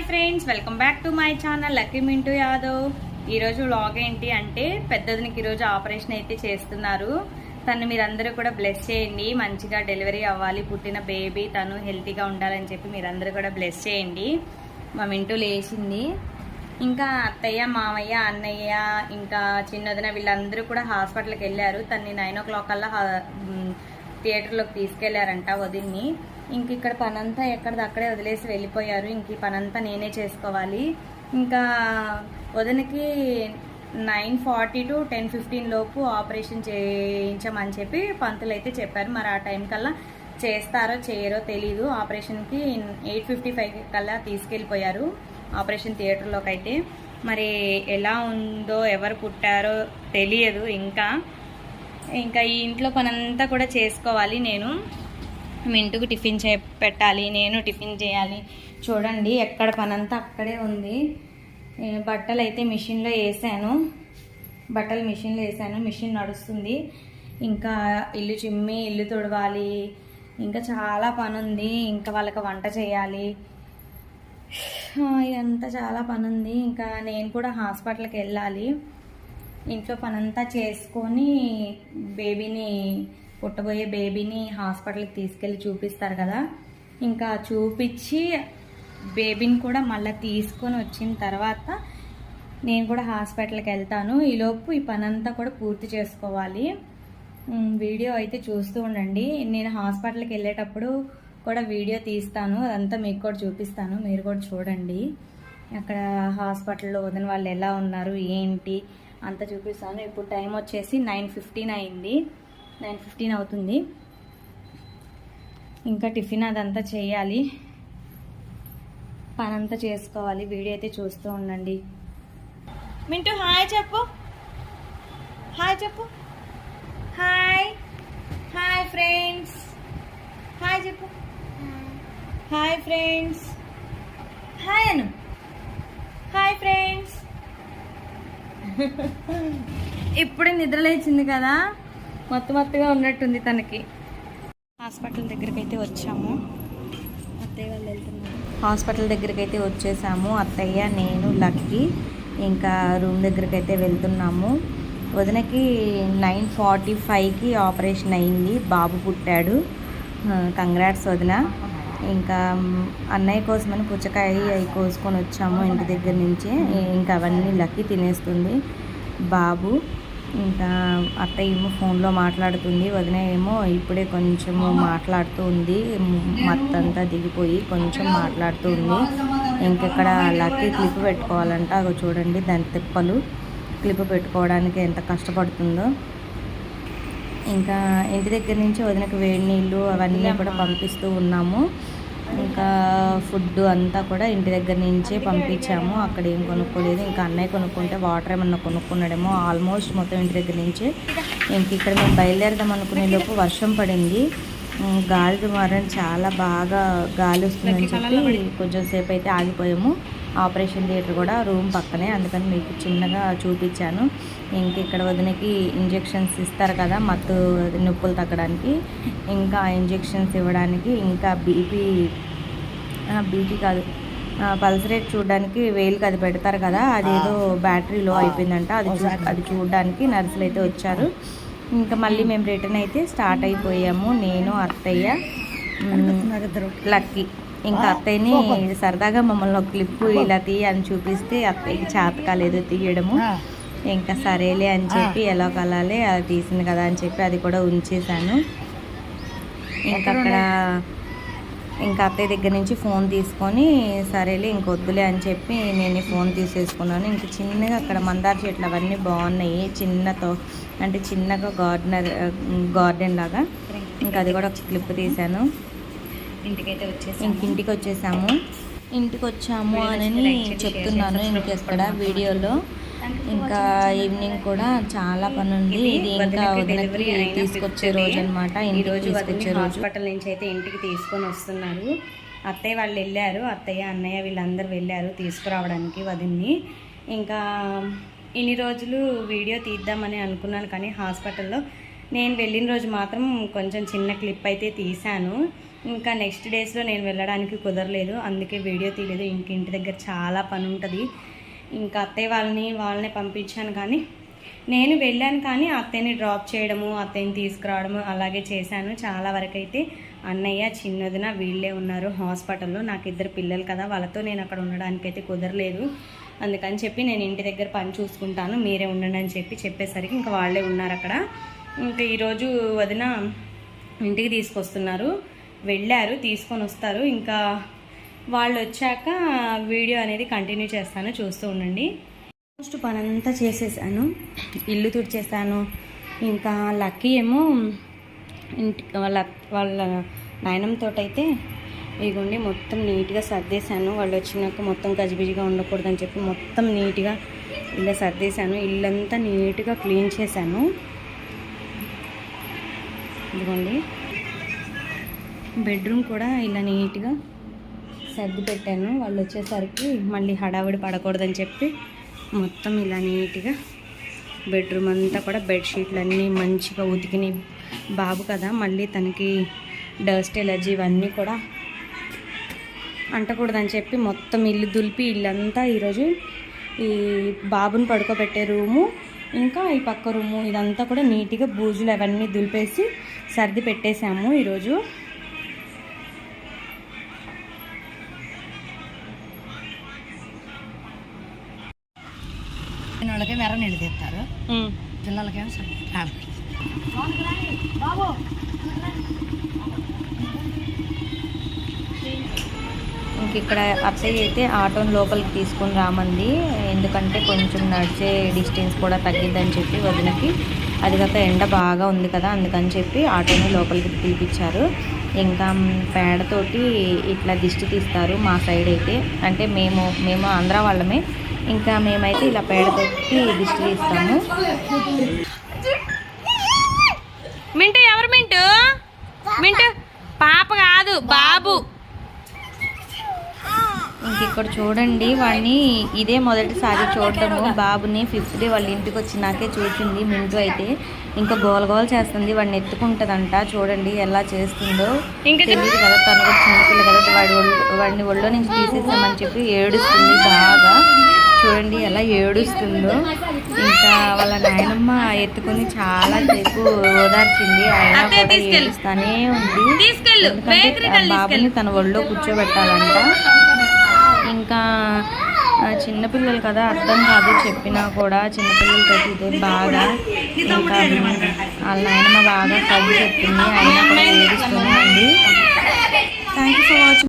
Hi friends welcome back to my channel Lucky Mintu Yadav. ఈరోజు vlog ఏంటి అంటే పెద్దదినికి ఈరోజు ఆపరేషన్ అయితే చేస్తున్నారు. తను మీరందరూ కూడా బ్లెస్ చేయండి మంచిగా డెలివరీ అవ్వాలి. పుట్టిన బేబీ తను హెల్తీగా ఉండాలని చెప్పి మీరందరూ కూడా బ్లెస్ చేయండి. మా మింటూ లేచింది. ఇంకా అత్తయ్య మామయ్య అన్నయ్య ఇంకా చిన్నదిన వీళ్ళందరూ కూడా హాస్పిటల్కి వెళ్ళారు. తన్ని నైన్ ఓ క్లాక్ కల్లా థియేటర్లోకి తీసుకెళ్ళారంట వదిన్ని. ఇంక ఇక్కడ పనంతా ఎక్కడిది? అక్కడే వదిలేసి వెళ్ళిపోయారు. ఇంక ఈ పనంతా నేనే చేసుకోవాలి. ఇంకా వదినకి nine forty to ten fifteen లోపు ఆపరేషన్ చేయించమని చెప్పి పంతులు అయితే చెప్పారు. మరి ఆ టైం కల్లా చేస్తారో చేయరో తెలీదు. ఆపరేషన్కి ఎయిట్ ఫిఫ్టీ ఫైవ్ కల్లా తీసుకెళ్ళిపోయారు. ఆపరేషన్ థియేటర్లోకి అయితే. మరి ఎలా ఉందో ఎవరు పుట్టారో తెలియదు ఇంకా. ఇంకా ఈ ఇంట్లో పనంతా కూడా చేసుకోవాలి నేను. మింటుకు టిఫిన్ చే పెట్టాలి నేను టిఫిన్ చేయాలి. చూడండి ఎక్కడ పనంతా అక్కడే ఉంది. బట్టలు అయితే మిషన్లో వేసాను. బట్టలు మిషన్లో వేసాను. మిషన్ నడుస్తుంది. ఇంకా ఇల్లు చిమ్మి ఇల్లు తుడవాలి. ఇంకా చాలా పని ఉంది ఇంకా వాళ్ళకి వంట చేయాలి. ఇదంతా చాలా పని ఉంది ఇంకా నేను కూడా హాస్పిటల్కి వెళ్ళాలి. ఇంట్లో పనంతా చేసుకొని బేబీని పుట్టబోయే బేబీని హాస్పిటల్కి తీసుకెళ్ళి చూపిస్తారు కదా. ఇంకా చూపించి బేబీని కూడా మళ్ళీ తీసుకొని వచ్చిన తర్వాత నేను కూడా హాస్పిటల్కి వెళ్తాను. ఈలోపు ఈ పనంతా కూడా పూర్తి చేసుకోవాలి. వీడియో అయితే చూస్తూ ఉండండి. నేను హాస్పిటల్కి వెళ్ళేటప్పుడు కూడా వీడియో తీస్తాను. అదంతా మీకు కూడా చూపిస్తాను. మీరు కూడా చూడండి. అక్కడ హాస్పిటల్లో వదిన వాళ్ళు ఎలా ఉన్నారు ఏంటి? అంతా చూపిస్తాను. ఇప్పుడు టైం వచ్చేసి నైన్ ఫిఫ్టీన్ అయింది నైన్ ఫిఫ్టీన్ అవుతుంది. ఇంకా టిఫిన్ అదంతా చేయాలి. పనంతా చేసుకోవాలి. వీడియో అయితే చూస్తూ ఉండండి. మింటూ హాయ్ చెప్పు. హాయ్ చెప్పు. హాయ్. Hi friends. హాయ్ చెప్పు. Hi friends. హాయ్ అను. Hi friends. ఇప్పుడే నిద్ర లేచింది కదా. మొత్తం మొత్తగా ఉన్నట్టుంది తనకి. హాస్పిటల్ దగ్గరికి అయితే వచ్చాము. అత్తయ్య వాళ్ళు వెళ్తున్నారు. హాస్పిటల్ దగ్గరికి అయితే వచ్చేసాము. అత్తయ్య నేను లక్కీ ఇంకా రూమ్ దగ్గరికి అయితే వెళ్తున్నాము. వదినకి నైన్ ఫార్టీ ఫైవ్కి ఆపరేషన్ అయింది. బాబు పుట్టాడు. కంగ్రాట్స్ వదిన. ఇంకా అన్నయ్య కోసమని పుచ్చకాయ అవి కోసుకొని వచ్చాము ఇంటి దగ్గర నుంచి. ఇంకా అవన్నీ లక్కీ తినేస్తుంది. బాబు ఇంకా అత్తయ్య ఏమో ఫోన్లో మాట్లాడుతుంది వదిన ఏమో ఇప్పుడే కొంచెము మాట్లాడుతూ ఉంది మత్తంతా దిగిపోయి కొంచెం మాట్లాడుతూ ఉంది. ఇంకెక్కడ లక్కీ క్లిప్ పెట్టుకోవాలంట అవి చూడండి దాని తిప్పలు. క్లిప్ పెట్టుకోవడానికి ఎంత కష్టపడుతుందో. ఇంకా ఇంటి దగ్గర నుంచి వదినకు వేడి నీళ్ళు అవన్నీ కూడా పంపిస్తూ ఉన్నాము. ఇంకా ఫుడ్ అంతా కూడా ఇంటి దగ్గర నుంచే పంపించాము. అక్కడ ఏం కొనుక్కోలేదు. ఇంకా అన్నయ్య కొనుక్కుంటే వాటర్ ఏమన్నా కొనుక్కున్నాడేమో ఆల్మోస్ట్ మొత్తం ఇంటి దగ్గర నుంచి. ఇంక ఇక్కడ మేము బయలుదేరదాం అనుకునే లోపు వర్షం పడింది. గాలి ద్వారా చాలా బాగా గాలి వస్తుందని చెప్పి కొంచెం సేపు అయితే ఆగిపోయాము. ఆపరేషన్ థియేటర్ కూడా రూమ్ పక్కనే. అందుకని మీకు చిన్నగా చూపించాను. ఇంక ఇక్కడ వదినకి ఇంజెక్షన్స్ ఇస్తారు కదా మత్తు నొప్పులు తగ్గడానికి. ఇంకా ఇంజెక్షన్స్ ఇవ్వడానికి ఇంకా బీపీ బీపీ కాదు పల్స్ రేట్ చూడడానికి వేలుకి అది పెడతారు కదా అదేదో బ్యాటరీ లో అయిపోయిందంట అది చూ అది చూడడానికి నర్సులు అయితే వచ్చారు. ఇంకా మళ్ళీ మేము రిటర్న్ అయితే స్టార్ట్ అయిపోయాము నేను అత్తయ్య లక్కీ. ఇంకా అత్తయ్యని సరదాగా మమ్మల్ని ఒక క్లిప్ ఇలా తీయ అని చూపిస్తే అత్తయ్యకి చేత కాలేదు తీయడము. ఇంకా సరేలే అని చెప్పి ఎలా కలాలే అది తీసింది కదా అని చెప్పి అది కూడా ఉంచేసాను ఇంకా అక్కడ ఇంకా అత్తయ్య దగ్గర నుంచి ఫోన్ తీసుకొని సరేలే ఇంకొద్దులే అని చెప్పి నేను ఫోన్ తీసేసుకున్నాను. ఇంక చిన్నగా అక్కడ మందార చెట్లు అవన్నీ బాగున్నాయి. చిన్నతో అంటే చిన్నగా గార్డెనర్ గార్డెన్ లాగా. ఇంకా అది కూడా ఒక క్లిప్ తీశాను. ఇంటికైతే వచ్చేసి ఇంక ఇంటికి వచ్చేసాము ఇంటికి వచ్చాము అని చెప్తున్నాను ఇంకెక్కడ వీడియోలో. ఇంకా ఈవినింగ్ కూడా చాలా పని ఉంది ఇది ఇంకా వదినకి తీసుకొచ్చే రోజు అనమాట ఇంటికి తీసుకొచ్చే రోజు. హాస్పిటల్ నుంచి అయితే ఇంటికి తీసుకొని వస్తున్నారు. అత్తయ్య వాళ్ళు వెళ్ళారు. అత్తయ్య అన్నయ్య వీళ్ళందరూ వెళ్ళారు తీసుకురావడానికి వదిన్ని. ఇంకా ఇన్ని రోజులు వీడియో తీద్దామని అనుకున్నాను కానీ హాస్పిటల్లో నేను వెళ్ళిన రోజు మాత్రం కొంచెం చిన్న క్లిప్ అయితే తీశాను. ఇంకా నెక్స్ట్ డేస్లో నేను వెళ్ళడానికి కుదరలేదు. అందుకే వీడియో తీయలేదు. ఇంక ఇంటి దగ్గర చాలా పని ఉంటుంది. ఇంకా అత్తయ్య వాళ్ళని వాళ్ళని పంపించాను కానీ నేను వెళ్ళాను కానీ అత్తయ్యని డ్రాప్ చేయడము అత్తయ్యని తీసుకురావడము అలాగే చేశాను. చాలా వరకు అయితే అన్నయ్య చిన్నదిన వీళ్ళే ఉన్నారు హాస్పిటల్లో. నాకు ఇద్దరు పిల్లలు కదా వాళ్ళతో నేను అక్కడ ఉండడానికి అయితే కుదరలేదు. అందుకని చెప్పి నేను ఇంటి దగ్గర పని చూసుకుంటాను. మీరే ఉండండి అని చెప్పి చెప్పేసరికి ఇంకా వాళ్ళే ఉన్నారు అక్కడ. ఇంకా ఈరోజు వదిన ఇంటికి తీసుకొస్తున్నారు. వెళ్ళారు తీసుకొని వస్తారు. ఇంకా వాళ్ళు వచ్చాక వీడియో అనేది కంటిన్యూ చేస్తాను చూస్తూ ఉండండి. ఆల్మోస్ట్ పనంతా చేసేసాను ఇల్లు తుడిచేసాను. ఇంకా లక్కీ ఏమో ఇంటి వాళ్ళ వాళ్ళ నాయనంతో అయితే ఇదిగోండి మొత్తం నీట్గా సర్దేశాను. వాళ్ళు వచ్చినాక మొత్తం గజిబిజిగా ఉండకూడదని చెప్పి మొత్తం నీట్గా ఇలా సర్దేశాను. ఇల్లంతా నీట్గా క్లీన్ చేశాను. ఇదిగోండి. బెడ్రూమ్ కూడా ఇలా నీట్గా సర్ది పెట్టాను. వాళ్ళు వచ్చేసరికి మళ్ళీ హడావిడి పడకూడదని చెప్పి మొత్తం ఇలా నీట్గా బెడ్రూమ్ అంతా కూడా బెడ్షీట్లు అన్నీ మంచిగా ఉతికినాయి. బాబు కదా మళ్ళీ తనకి డస్ట్ ఎలర్జీ ఇవన్నీ కూడా అంటకూడదని చెప్పి మొత్తం ఇల్లు దులిపి ఇల్లంతా ఈరోజు ఈ బాబుని పడుకోబెట్టే రూము ఇంకా ఈ పక్క రూము ఇదంతా కూడా నీట్గా బూజులు అవన్నీ దులిపేసి సర్ది పెట్టేశాము ఈరోజు. వాళ్ళకి మెర నీళ్ళు తీస్తారు. పిల్లలకేమో ఇంక ఇక్కడ అత్తయ్య అయితే ఆటోని లోపలికి తీసుకొని రామంది. ఎందుకంటే కొంచెం నడిచే డిస్టెన్స్ కూడా తగ్గిద్దని చెప్పి వదినకి అది కాక ఎండ బాగా ఉంది కదా అందుకని చెప్పి ఆటోని లోపలికి పిలిపించారు. ఇంకా పేడతోటి ఇట్లా దిష్టి తీస్తారు మా సైడ్ అయితే. అంటే మేము మేము ఆంధ్ర వాళ్ళమే. ఇంకా మేమైతే ఇలా పేడతోటి దిష్టి తీస్తాము. మింటు ఎవరు మింటు? మింటు పాప కాదు బాబు. ఇంక ఇక్కడ చూడండి వాడిని ఇదే మొదటిసారి చూడటము బాబుని ఫిఫ్త్ డే వాళ్ళ ఇంటికి వచ్చినాకే చూసింది మింటూ అయితే. ఇంకా గోల గోల చేస్తుంది వాడిని ఎత్తుకుంటుందంట. చూడండి ఎలా చేస్తుందో. తెలియదు కదా తను కూడా చిన్నపిల్ల కదా వాడి వాడిని ఒళ్ళో నుంచి తీసేసామని చెప్పి ఏడుస్తుంది బాగా. చూడండి ఎలా ఏడుస్తుందో. ఇంకా వాళ్ళ నాయనమ్మ ఎత్తుకుని చాలా సేపు ఓదార్చింది. అయినా కూడా ఏడుస్తానే ఉంది. బాబుని తన ఒళ్ళో కూర్చోబెట్టాలంట. ఇంకా చిన్నపిల్లలు కదా అర్థం కాదు చెప్పినా కూడా చిన్నపిల్లలతో ఇదే బాగా ఇంకా వాళ్ళ నాయనమ్మ బాగా చదివి చెప్పింది. అయినా కూడా ఏడుస్తుంది థ్యాంక్ యూ ఫర్ వాచింగ్